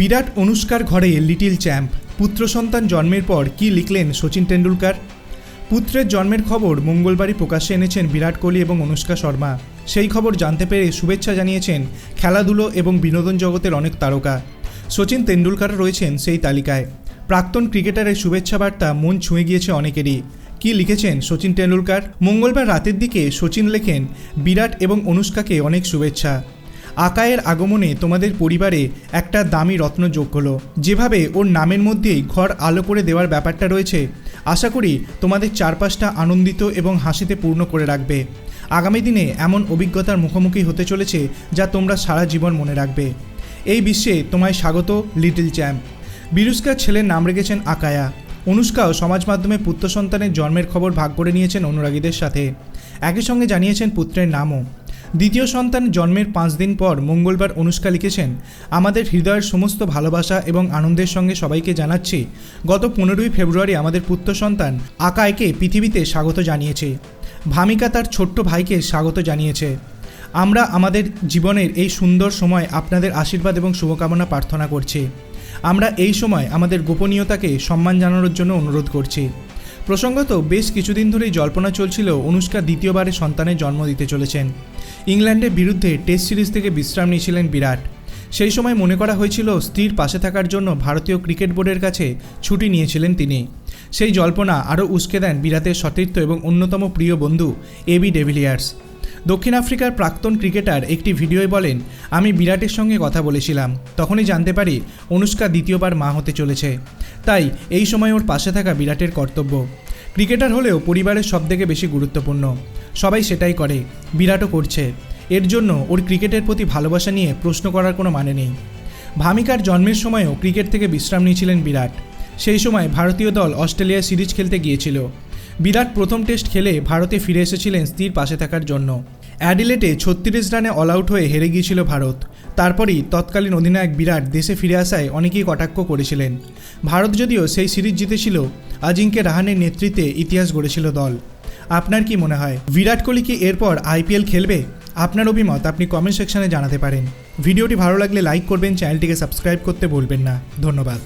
বিরাট অনুষ্কার ঘরে little champ. পুত্র সন্তান জন্মের পর কি লিখলেন সচিন টেন্ডুলকার পুত্রের জন্মের খবর মঙ্গলবারই প্রকাশ্যে এনেছেন বিরাট কোহলি এবং অনুষ্কা শর্মা। সেই খবর জানতে পেরে শুভেচ্ছা জানিয়েছেন খেলাধুলো এবং বিনোদন জগতের অনেক তারকা। সচিন তেন্ডুলকার রয়েছেন সেই তালিকায়। প্রাক্তন ক্রিকেটারের শুভেচ্ছা বার্তা মন ছুঁয়ে গিয়েছে অনেকেরই। কি লিখেছেন সচিন টেন্ডুলকার মঙ্গলবার রাতের দিকে সচিন লেখেন, বিরাট এবং অনুষ্কাকে অনেক শুভেচ্ছা। আকায়ের আগমনে তোমাদের পরিবারে একটা দামি রত্ন যোগ হলো। যেভাবে ওর নামের মধ্যেই ঘর আলো করে দেওয়ার ব্যাপারটা রয়েছে, আশা করি তোমাদের চারপাশটা আনন্দিত এবং হাসিতে পূর্ণ করে রাখবে। আগামী দিনে এমন অভিজ্ঞতার মুখোমুখি হতে চলেছে যা তোমরা সারা জীবন মনে রাখবে। এই বিশ্বে তোমায় স্বাগত, লিটল চ্যাম্প। বিরুস্কার ছেলের নাম রেখেছেন আকায়া। অনুষ্কাও সমাজ মাধ্যমে পুত্র সন্তানের জন্মের খবর ভাগ করে নিয়েছেন অনুরাগীদের সাথে। একই সঙ্গে জানিয়েছেন পুত্রের নামও। দ্বিতীয় সন্তান জন্মের পাঁচ দিন পর মঙ্গলবার অনুষ্কা লিখেছেন, আমাদের হৃদয়ের সমস্ত ভালোবাসা এবং আনন্দের সঙ্গে সবাইকে জানাচ্ছি, গত পনেরোই ফেব্রুয়ারি আমাদের পুত্র সন্তান আকায়কে পৃথিবীতে স্বাগত জানিয়েছে। ভামিকা তার ছোট্ট ভাইকে স্বাগত জানিয়েছে। আমরা আমাদের জীবনের এই সুন্দর সময় আপনাদের আশীর্বাদ এবং শুভকামনা প্রার্থনা করছি। আমরা এই সময় আমাদের গোপনীয়তাকে সম্মান জানানোর জন্য অনুরোধ করছি। প্রসঙ্গত, বেশ কিছুদিন ধরেই জল্পনা চলছিল অনুষ্কা দ্বিতীয়বারে সন্তানের জন্ম দিতে চলেছেন। ইংল্যান্ডের বিরুদ্ধে টেস্ট সিরিজ থেকে বিশ্রাম নিয়েছিলেন বিরাট। সেই সময় মনে করা হয়েছিল, স্ত্রীর পাশে থাকার জন্য ভারতীয় ক্রিকেট বোর্ডের কাছে ছুটি নিয়েছিলেন তিনি। সেই জল্পনা আরও উস্কে দেন বিরাটের সতীর্থ এবং অন্যতম প্রিয় বন্ধু এবি ডেভিলিয়ার্স। দক্ষিণ আফ্রিকার প্রাক্তন ক্রিকেটার একটি ভিডিওয় বলেন, আমি বিরাটের সঙ্গে কথা বলেছিলাম। তখনই জানতে পারি অনুষ্কা দ্বিতীয়বার মা হতে চলেছে। তাই এই সময় ওর পাশে থাকা বিরাটের কর্তব্য। ক্রিকেটার হলেও পরিবারের সবথেকে বেশি গুরুত্বপূর্ণ। সবাই সেটাই করে। বিরাটও করছে। এর জন্য ওর ক্রিকেটের প্রতি ভালোবাসা নিয়ে প্রশ্ন করার কোনো মানে নেই। ভামিকার জন্মের সময়ও ক্রিকেট থেকে বিশ্রাম নিয়েছিলেন বিরাট। সেই সময় ভারতীয় দল অস্ট্রেলিয়া সিরিজ খেলতে গিয়েছিল। বিরাট প্রথম টেস্ট খেলে ভারতে ফিরে এসেছিলেন স্থির পাশে থাকার জন্য। অ্যাডিলেটে ছত্রিশ রানে অল আউট হয়ে হেরে গিয়েছিল ভারত। তারপরই তৎকালীন অধিনায়ক বিরাট দেশে ফিরে আসায় অনেকেই কটাক্ষ করেছিলেন। ভারত যদিও সেই সিরিজ জিতেছিল আজিঙ্কে রাহানের নেতৃত্বে ইতিহাস গড়েছিল দল। আপনার কি মনে হয়, বিরাট কোহলি কি এরপর আইপিএল খেলবে? আপনার অভিমত আপনি কমেন্ট সেকশনে জানাতে পারেন। ভিডিওটি ভালো লাগলে লাইক করবেন চ্যানেলটিকে সাবস্ক্রাইব করতে ভুলবেন না। ধন্যবাদ।